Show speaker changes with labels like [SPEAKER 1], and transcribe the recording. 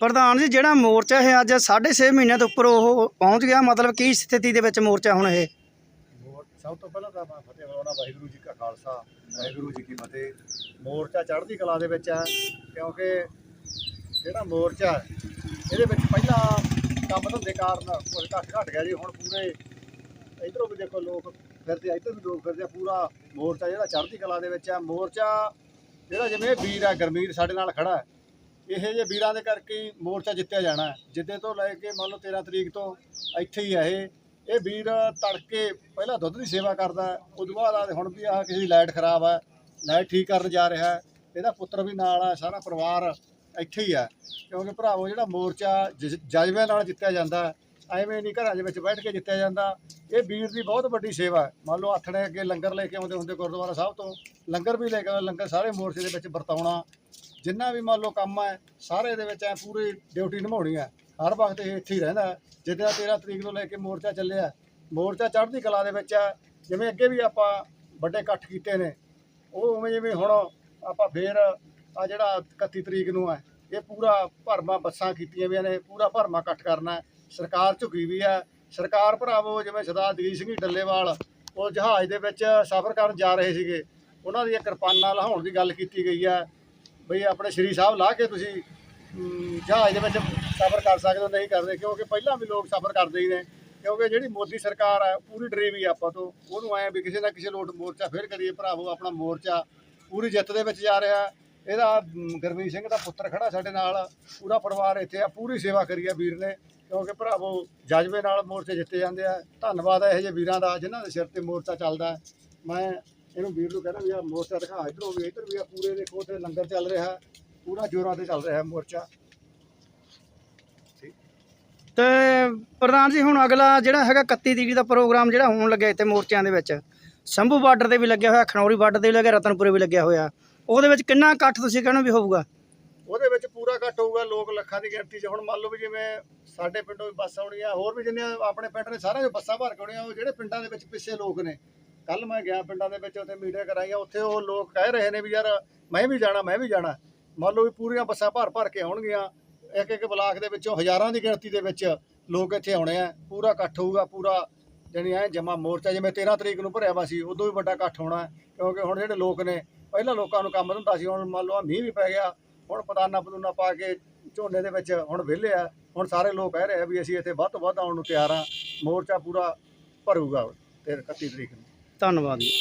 [SPEAKER 1] ਪ੍ਰਧਾਨ ਜੀ, ਜਿਹੜਾ ਮੋਰਚਾ ਇਹ ਅੱਜ 6.5 ਮਹੀਨਿਆਂ ਤੋਂ ਉੱਪਰ ਉਹ ਪਹੁੰਚ ਗਿਆ, ਮਤਲਬ ਕੀ ਸਥਿਤੀ ਦੇ ਵਿੱਚ ਮੋਰਚਾ ਹੁਣ ਇਹ?
[SPEAKER 2] ਸਭ ਤੋਂ ਪਹਿਲਾਂ ਤਾਂ ਮੈਂ ਫਤਿਹ ਬੁਲਾਉਣਾ ਵਾਹਿਗੁਰੂ ਜੀ ਕਾ ਖਾਲਸਾ, ਵਾਹਿਗੁਰੂ ਜੀ ਕੀ ਫਤਿਹ। ਮੋਰਚਾ ਚੜ੍ਹਦੀ ਕਲਾ ਦੇ ਵਿੱਚ ਹੈ, ਕਿਉਂਕਿ ਜਿਹੜਾ ਮੋਰਚਾ ਇਹਦੇ ਵਿੱਚ ਪਹਿਲਾਂ ਕੰਮ ਧੰਦੇ ਕਾਰਨ ਕੁਝ ਘੱਟ ਘੱਟ ਗਿਆ ਜੀ, ਹੁਣ ਪੂਰੇ ਇਧਰੋਂ ਵੀ ਦੇਖੋ ਲੋਕ ਫਿਰਦੇ ਆ ਵੀ ਲੋਕ ਫਿਰਦੇ ਪੂਰਾ ਮੋਰਚਾ ਜਿਹੜਾ ਚੜ੍ਹਦੀ ਕਲਾ ਦੇ ਵਿੱਚ ਹੈ। ਮੋਰਚਾ ਜਿਹੜਾ ਜਿਵੇਂ ਵੀਰ ਹੈ ਗਰਮੀਰ ਸਾਡੇ ਨਾਲ ਖੜਾ ਹੈ। ਇਹ ਜੇ ਵੀਰਾਂ ਦੇ ਕਰਕੇ ਹੀ ਮੋਰਚਾ ਜਿੱਤਿਆ ਜਾਣਾ ਹੈ। ਜਿੱਦੇ ਤੋਂ ਲੈ ਕੇ ਮੰਨ ਲਓ 13 ਤਰੀਕ ਤੋਂ ਇੱਥੇ ਹੀ ਹੈ ਇਹ। ਇਹ ਵੀਰ ਤੜਕੇ ਪਹਿਲਾਂ ਦੁੱਧ ਦੀ ਸੇਵਾ ਕਰਦਾ ਹੈ, ਤੋਂ ਬਾਅਦ ਆ ਹੁਣ ਵੀ ਆ ਕਿਸੇ ਦੀ ਲਾਈਟ ਖਰਾਬ ਹੈ ਲਾਈਟ ਠੀਕ ਕਰਨ ਜਾ ਰਿਹਾ ਹੈ ਇਹਦਾ ਪੁੱਤਰ ਵੀ ਨਾਲ ਹੈ ਸਾਰਾ ਪਰਿਵਾਰ ਇੱਥੇ ਹੀ ਹੈ। ਕਿਉਂਕਿ ਭਰਾਵੋ ਜਿਹੜਾ ਮੋਰਚਾ ਜ- ਜਜ਼ਬੇ ਨਾਲ ਜਿੱਤਿਆ ਜਾਂਦਾ ਹੈ, ਐਵੇਂ ਨਹੀਂ ਘਰਾਂ ਦੇ ਵਿੱਚ ਬੈਠ ਕੇ ਜਿੱਤਿਆ ਜਾਂਦਾ। ਇਹ ਵੀਰ ਦੀ ਬਹੁਤ ਵੱਡੀ ਸੇਵਾ ਹੈ। ਮੰਨ ਲਓ ਆਥਣੇ ਅੱਗੇ ਲੰਗਰ ਲੈ ਕੇ ਆਉਂਦੇ ਹੁੰਦੇ ਗੁਰਦੁਆਰਾ ਸਾਹਿਬ ਤੋਂ ਲੰਗਰ ਵੀ ਲੈ ਕੇ ਲੰਗਰ ਸਾਰੇ ਮੋਰਚੇ ਦੇ ਵਿੱਚ ਵਰਤਾਉਣਾ। ਜਿੰਨਾ ਵੀ ਮੰਨ ਲਓ ਕੰਮ ਹੈ, ਸਾਰੇ ਦੇ ਵਿੱਚ ਐ ਪੂਰੀ ਡਿਊਟੀ ਨਿਭਾਉਣੀ ਹੈ। ਹਰ ਵਕਤ ਇਹ ਇੱਥੇ ਹੀ ਰਹਿੰਦਾ ਜਿੱਦਾਂ 13 ਤਰੀਕ ਤੋਂ ਲੈ ਕੇ ਮੋਰਚਾ ਚੱਲਿਆ ਮੋਰਚਾ ਚੜ੍ਹਦੀ ਕਲਾ ਦੇ ਵਿੱਚ ਹੈ। ਜਿਵੇਂ ਅੱਗੇ ਵੀ ਆਪਾਂ ਵੱਡੇ ਇਕੱਠ ਕੀਤੇ ਨੇ, ਉਹ ਉਵੇਂ ਜਿਵੇਂ ਹੁਣ ਆਪਾਂ ਫੇਰ ਆ ਜਿਹੜਾ 31 ਤਰੀਕ ਨੂੰ ਹੈ, ਇਹ ਪੂਰਾ ਭਰਮਾ ਬੱਸਾਂ ਕੀਤੀਆਂ ਵੀ ਨੇ, ਪੂਰਾ ਭਰਮਾ ਇਕੱਠ ਕਰਨਾ ਸਰਕਾਰ ਝੁਕੀ ਵੀ ਹੈ। ਸਰਕਾਰ ਭਰਾਵੋ, ਜਿਵੇਂ ਸਰਦਾਰ ਜਗੀਰ ਸਿੰਘ ਡੱਲੇਵਾਲ, ਉਹ ਜਹਾਜ਼ ਦੇ ਵਿੱਚ ਸਫ਼ਰ ਕਰਨ ਜਾ ਰਹੇ ਸੀਗੇ। ਉਹਨਾਂ ਦੀਆਂ ਕਿਰਪਾਨਾਂ ਲਹਾਉਣ ਦੀ ਗੱਲ ਕੀਤੀ ਗਈ ਹੈ। ਬਈ ਆਪਣੇ ਸ਼੍ਰੀ ਸਾਹਿਬ ਲਾ ਕੇ ਤੁਸੀਂ ਜਹਾਜ਼ ਦੇ ਵਿੱਚ ਸਫ਼ਰ ਕਰ ਸਕਦੇ ਹੋ ਨਹੀਂ ਕਰਦੇ ਕਿਉਂਕਿ ਪਹਿਲਾਂ ਵੀ ਲੋਕ ਸਫ਼ਰ ਕਰਦੇ ਹੀ ਨੇ ਕਿਉਂਕਿ ਜਿਹੜੀ ਮੋਦੀ ਸਰਕਾਰ ਹੈ ਪੂਰੀ ਡਰੀ ਵੀ ਆਪਾਂ ਤੋਂ ਉਹਨੂੰ ਐ ਵੀ ਕਿਸੇ ਨਾ ਕਿਸੇ ਲੋਟ ਮੋਰਚਾ ਫੇਰ ਕਰੀਏ ਭਰਾਵੋ ਆਪਣਾ ਮੋਰਚਾ ਪੂਰੀ ਜਿੱਤ ਦੇ ਵਿੱਚ ਜਾ ਰਿਹਾ ਇਹਦਾ ਅਮ, ਗੁਰਮੀਤ ਸਿੰਘ ਦਾ ਪੁੱਤਰ ਖੜਾ ਸਾਡੇ ਨਾਲ ਪੂਰਾ ਪਰਿਵਾਰ ਇੱਥੇ ਆ ਪੂਰੀ ਸੇਵਾ ਕਰੀ ਆ ਵੀਰ ਨੇ ਕਿਉਂਕਿ ਭਰਾਵੋ ਜਜ਼ਬੇ ਨਾਲ ਮੋਰਚੇ ਜਿੱਤੇ ਜਾਂਦੇ ਆ। ਧੰਨਵਾਦ ਹੈ ਇਹ ਜਿਹੇ ਵੀਰਾਂ ਦਾ ਜਿਨ੍ਹਾਂ ਦੇ ਸਿਰ ਤੇ ਮੋਰਚਾ ਚੱਲਦਾ ਮੈਂ ਇਹਨੂੰ ਵੀਰ ਨੂੰ ਕਹਿੰਦਾ ਵੀ ਆ ਮੋਰਚਾ ਦਿਖਾ ਇੱਧਰੋਂ ਵੀ ਇੱਧਰ ਵੀ ਆ ਪੂਰੇ ਦੇਖੋ ਤੇ ਲੰਗਰ ਚੱਲ ਰਿਹਾ ਪੂਰਾ ਜੋਰਾਂ ਤੇ ਚੱਲ ਰਿਹਾ ਮੋਰਚਾ।
[SPEAKER 1] ਤੇ ਪ੍ਰਧਾਨ ਜੀ ਹੁਣ ਅਗਲਾ ਜਿਹੜਾ ਹੈਗਾ 31 ਤਰੀਕ ਦਾ ਪ੍ਰੋਗਰਾਮ ਜਿਹੜਾ ਹੋਣ ਲੱਗਿਆ ਇੱਥੇ ਮੋਰਚਿਆਂ ਦੇ ਵਿੱਚ ਸੰਭੂ ਬਾਰਡਰ ਤੇ ਵੀ ਲੱਗਿਆ ਹੋਇਆ ਖਨੌਰੀ ਬਾਰਡਰ ਤੇ ਵੀ ਲੱਗਿਆ ਰਤਨਪੁਰੇ ਵੀ ਲੱਗਿਆ ਹੋਇਆ। ਉਹਦੇ ਵਿੱਚ ਕਿੰਨਾ ਇਕੱਠ ਤੁਸੀਂ ਕਹਿੰਦੇ ਵੀ ਹੋਊਗਾ?
[SPEAKER 2] ਉਹਦੇ ਵਿੱਚ ਪੂਰਾ ਘੱਟ ਹੋਊਗਾ ਲੋਕ ਲੱਖਾਂ ਦੀ ਗਿਣਤੀ 'ਚ। ਹੁਣ ਮੰਨ ਲਓ ਵੀ ਜਿਵੇਂ ਸਾਡੇ ਪਿੰਡੋਂ ਵੀ ਬੱਸ ਆਉਣੀ ਆ ਹੋਰ ਵੀ ਜਿੰਨੇ ਆਪਣੇ ਪਿੰਡ ਨੇ ਸਾਰੇ ਬੱਸਾਂ ਭਰ ਕੇ ਆਉਣੀਆਂ ਉਹ ਜਿਹੜੇ ਪਿੰਡਾਂ ਦੇ ਵਿੱਚ ਪਿੱਛੇ ਲੋਕ ਨੇ ਕੱਲ ਮੈਂ ਗਿਆ ਪਿੰਡਾਂ ਦੇ ਵਿੱਚ, ਉੱਥੇ ਮੀਟਿੰਗ ਕਰਾਈਆਂ, ਉੱਥੇ ਉਹ ਲੋਕ ਕਹਿ ਰਹੇ ਨੇ ਵੀ ਯਾਰ ਮੈਂ ਵੀ ਜਾਣਾ, ਮੈਂ ਵੀ ਜਾਣਾ। ਮੰਨ ਲਓ ਵੀ ਪੂਰੀਆਂ ਬੱਸਾਂ ਭਰ ਭਰ ਕੇ ਆਉਣਗੀਆਂ, ਇੱਕ ਇੱਕ ਬਲਾਕ ਦੇ ਵਿੱਚੋਂ ਹਜ਼ਾਰਾਂ ਦੀ ਗਿਣਤੀ ਦੇ ਵਿੱਚ ਲੋਕ ਇੱਥੇ ਆਉਣੇ ਆ। ਪੂਰਾ ਇਕੱਠ ਹੋਊਗਾ, ਪੂਰਾ ਜਾਣੀ ਐ ਜਮਾ ਮੋਰਚਾ, ਜਿਵੇਂ 13 ਤਰੀਕ ਨੂੰ ਭਰਿਆ ਵਾ ਸੀ, ਉਦੋਂ ਵੀ ਵੱਡਾ ਇਕੱਠ ਹੋਣਾ, ਕਿਉਂਕਿ ਹੁਣ ਜਿਹੜੇ ਲੋਕ ਨੇ, ਪਹਿਲਾਂ ਲੋਕਾਂ ਨੂੰ ਕੰਮ ਹੁੰਦਾ ਸੀ, ਹੁਣ ਮੰਨ ਲਓ ਮੀਂਹ ਵੀ ਪੈ ਗਿਆ, ਹੁਣ ਪਤਾਨਾ ਪਦੂਨਾ ਪਾ ਕੇ ਝੋਨੇ ਦੇ ਵਿੱਚ ਹੁਣ ਵਿਹਲੇ ਆ, ਹੁਣ ਸਾਰੇ ਲੋਕ ਕਹਿ ਰਹੇ ਆ ਵੀ ਅਸੀਂ ਇੱਥੇ ਵੱਧ ਤੋਂ ਵੱਧ ਆਉਣ ਨੂੰ ਤਿਆਰ ਆ, ਮੋਰਚਾ ਪੂਰਾ ਭਰੂਗਾ ਤੇ 31 ਤਰੀਕ ਨੂੰ।
[SPEAKER 1] ਧੰਨਵਾਦ ਜੀ।